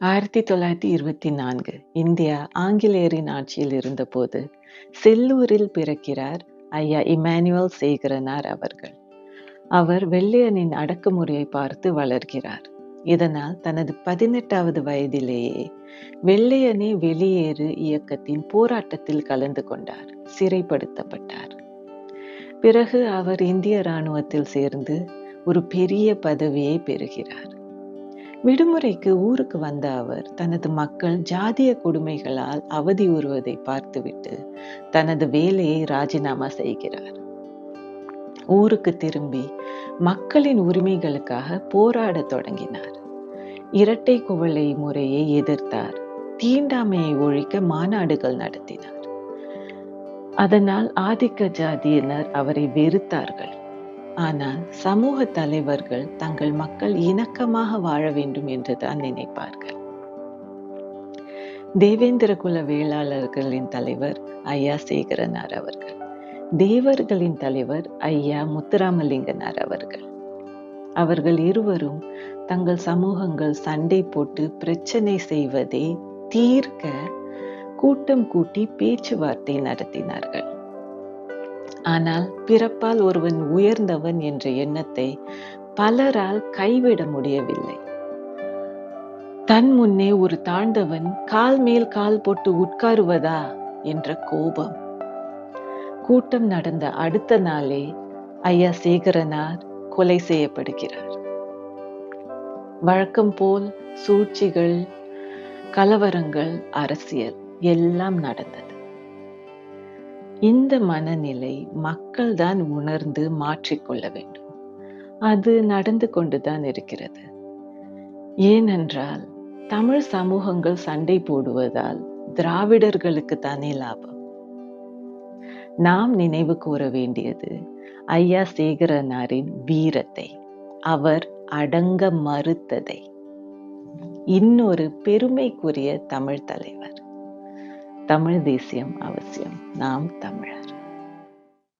ஆயிரத்தி தொள்ளாயிரத்தி இருபத்தி நான்கு இந்தியா ஆங்கிலேயரின் ஆட்சியில் இருந்தபோது செல்லூரில் பிறக்கிறார் ஐயா இமானுவல் சேகரனார் அவர்கள். அவர் வெள்ளையனின் அடக்குமுறையை பார்த்து வளர்கிறார். இதனால் தனது பதினெட்டாவது வயதிலேயே வெள்ளையனே வெளியேறு இயக்கத்தின் போராட்டத்தில் கலந்து கொண்டார் சிறைப்படுத்தப்பட்டார். பிறகு அவர் இந்திய இராணுவத்தில் சேர்ந்து ஒரு பெரிய பதவியை பெறுகிறார். விடுமுறைக்கு ஊருக்கு வந்த அவர் தனது மக்கள் ஜாதிய கொடுமைகளால் அவதி உறுவதை பார்த்துவிட்டு தனது வேலையை ராஜினாமா செய்கிறார். ஊருக்கு திரும்பி மக்களின் உரிமைகளுக்காக போராடத் தொடங்கினார். இரட்டை குவளை முறையை எதிர்த்தார். தீண்டாமையை ஒழிக்க மாநாடுகள் நடத்தினார். அதனால் ஆதிக்க ஜாதியினர் அவரை வெறுத்தார்கள். ஆனால் சமூக தலைவர்கள் தங்கள் மக்கள் இணக்கமாக வாழ வேண்டும் என்றுதான் நினைப்பார்கள். தேவேந்திர குல வேளாளர்களின் தலைவர் ஐயா சேகரனார் அவர்கள் தேவர்களின் தலைவர் ஐயா முத்துராமலிங்கனார் அவர்கள். அவர்கள் இருவரும் தங்கள் சமூகங்கள் சண்டை போட்டு பிரச்சனை செய்வதை தீர்க்க கூட்டம் கூட்டி பேச்சுவார்த்தை நடத்தினார்கள். ஆனால் பிறப்பால் ஒருவன் உயர்ந்தவன் என்ற எண்ணத்தை பலரால் கைவிட முடியவில்லை. தன் முன்னே ஒரு தாழ்ந்தவன் கால் மேல் கால் போட்டு உட்காருவதா என்ற கோபம். கூட்டம் நடந்த அடுத்த நாளே ஐயா சேகரனார் கொலை செய்யப்படுகிறார். வழக்கம் போல் சூழ்ச்சிகள் கலவரங்கள் அரசியல் எல்லாம் நடந்தது. இந்த மனநிலை மக்கள் தான் உணர்ந்து மாற்றிக்கொள்ள வேண்டும். அது நடந்து கொண்டுதான் இருக்கிறது. ஏனென்றால் தமிழ் சமூகங்கள் சண்டை போடுவதால் திராவிடர்களுக்கு தானே லாபம். நாம் நினைவு கூற வேண்டியது ஐயா சேகரனாரின் வீரத்தை. அவர் அடங்க மறுத்ததை. இன்னொரு பெருமைக்குரிய தமிழ் தலைவர். தமிழ் தேசியம் அவசியம். நாம் தமிழர்.